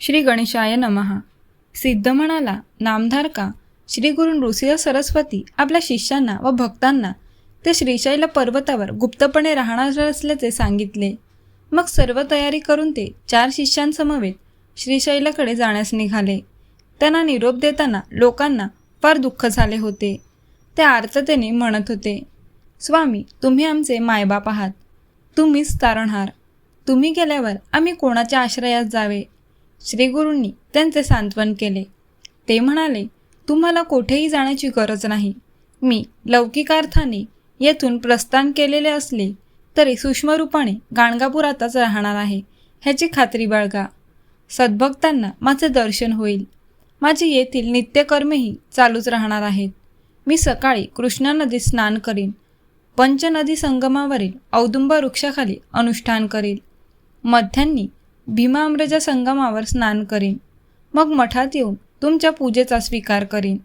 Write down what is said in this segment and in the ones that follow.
श्री गणेशाय नमहा सिद्ध म्हणाला नामधारका श्री गुरु नृसिंह सरस्वती आपल्या शिष्यांना व भक्तांना ते श्रीशैल पर्वतावर गुप्तपणे राहणार असल्याचे सांगितले. मग सर्व तयारी करून ते चार शिष्यांसमवेत श्रीशैलाकडे जाण्यास निघाले. त्यांना निरोप देताना लोकांना फार दुःख झाले होते. ते आर्ततेने म्हणत होते स्वामी तुम्ही आमचे मायबाप आहात. तुम्हीच तारणहार. तुम्ही गेल्यावर आम्ही कोणाच्या आश्रयात जावे? श्रीगुरूंनी त्यांचे सांत्वन केले. ते म्हणाले तुम्हाला कोठेही जाण्याची गरज नाही. मी लौकिकार्थाने येथून प्रस्थान केलेले असले तरी सूक्ष्मरूपाने गाणगापुरातच राहणार आहे ह्याची खात्री बाळगा. सद्भक्तांना माझे दर्शन होईल. माझे येथील नित्यकर्मेही चालूच राहणार आहेत. मी सकाळी कृष्णा नदीत स्नान करीन. पंचनदी संगमावरील औदुंब वृक्षाखाली अनुष्ठान करील. मध्यान्नी भीमाअमृजा संगमावर स्नान करीन. मग मठात येऊन तुमच्या पूजेचा स्वीकार करीन.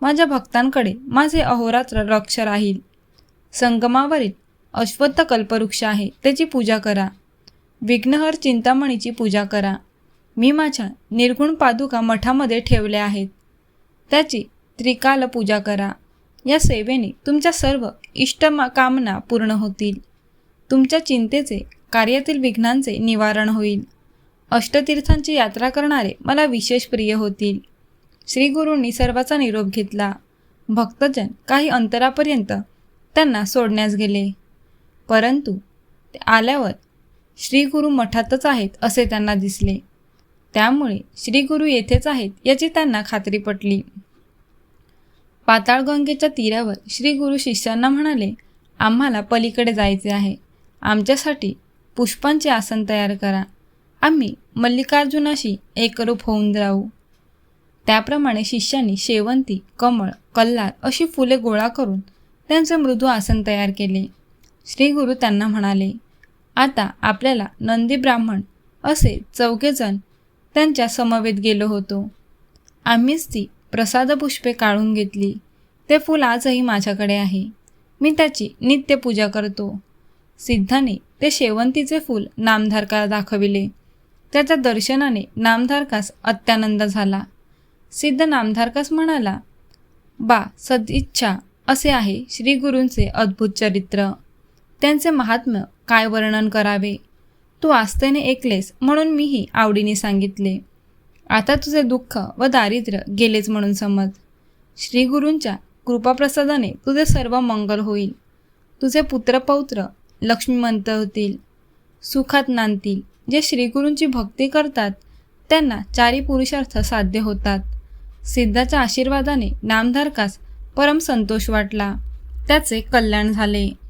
माझ्या भक्तांकडे माझे अहोरात्र लक्ष राहील. संगमावरील अश्वत्थ कल्पवृक्ष आहे त्याची पूजा करा. विघ्नहर चिंतामणीची पूजा करा. मी माझ्या निर्गुण पादुका मठामध्ये ठेवल्या आहेत. त्याची त्रिकाल पूजा करा. या सेवेने तुमच्या सर्व इष्ट कामना पूर्ण होतील. तुमच्या चिंतेचे कार्यातील विघ्नांचे निवारण होईल. अष्टतीर्थांची यात्रा करणारे मला विशेष प्रिय होतील. श्रीगुरूंनी सर्वाचा निरोप घेतला. भक्तजन काही अंतरापर्यंत त्यांना सोडण्यास गेले. परंतु ते आल्यावर श्रीगुरू मठातच आहेत असे त्यांना दिसले. त्यामुळे श्रीगुरू येथेच आहेत याची त्यांना खात्री पटली. पाताळगंगेच्या तीरावर श्री गुरु शिष्यांना म्हणाले आम्हाला पलीकडे जायचे आहे. आमच्यासाठी पुष्पांचे आसन तयार करा. आम्ही मल्लिकार्जुनाशी एकरूप होऊन जाऊ त्याप्रमाणे शिष्यांनी शेवंती कमळ कल्लार अशी फुले गोळा करून त्यांचे मृदू आसन तयार केले. श्री गुरु त्यांना म्हणाले आता आपल्याला नंदी ब्राह्मण असे चौघेजण त्यांच्या समवेत गेलो होतो. आम्हीच ती प्रसादपुष्पे काढून घेतली. ते फूल आजही माझ्याकडे आहे. मी त्याची नित्य पूजा करतो. सिद्धाने ते शेवंतीचे फूल नामधारकाला दाखविले. त्याच्या दर्शनाने नामधारकास अत्यानंद झाला. सिद्ध नामधारकास म्हणाला बा सदिच्छा असे आहे श्री गुरूंचे अद्भुत चरित्र. त्यांचे महात्म्य काय वर्णन करावे? तू आस्थेने ऐकलेस म्हणून मीही आवडीने सांगितले. आता तुझे दुःख व दारिद्र्य गेलेच म्हणून समज. श्रीगुरूंच्या कृपाप्रसादाने तुझे सर्व मंगल होईल. तुझे पुत्रपौत्र लक्ष्मीमंत होतील. सुखात नांदतील. जे श्रीगुरूंची भक्ती करतात त्यांना चारी पुरुषार्थ साध्य होतात. सिद्धाच्या आशीर्वादाने नामधारकास परम संतोष वाटला. त्याचे कल्याण झाले.